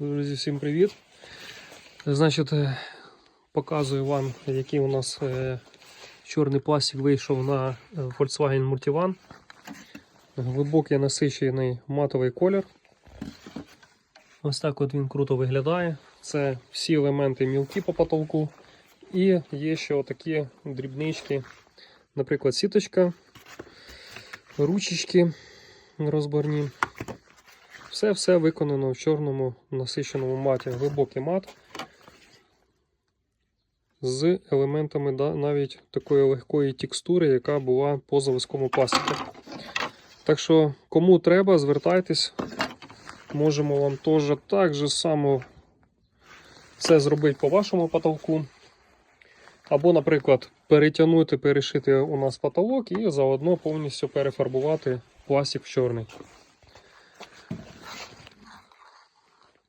Друзі, всім привіт. Значить, е, показую вам, який у нас е, чорний пластик вийшов на е, Volkswagen Multivan. Глибокий насичений матовий колір. Ось так от він круто виглядає. Це всі елементи мілкі по потолку. І є ще отакі дрібнички, наприклад, сіточка, ручечки розборні. Все-все виконано в чорному насиченому маті. Глибокий мат з елементами навіть такої легкої текстури, яка була по заводському пластику. Так що, кому треба, звертайтесь. Можемо вам теж так же само це зробити по вашому потолку. Або, наприклад, перетягнути, перешити у нас потолок і заодно повністю перефарбувати пластик в чорний.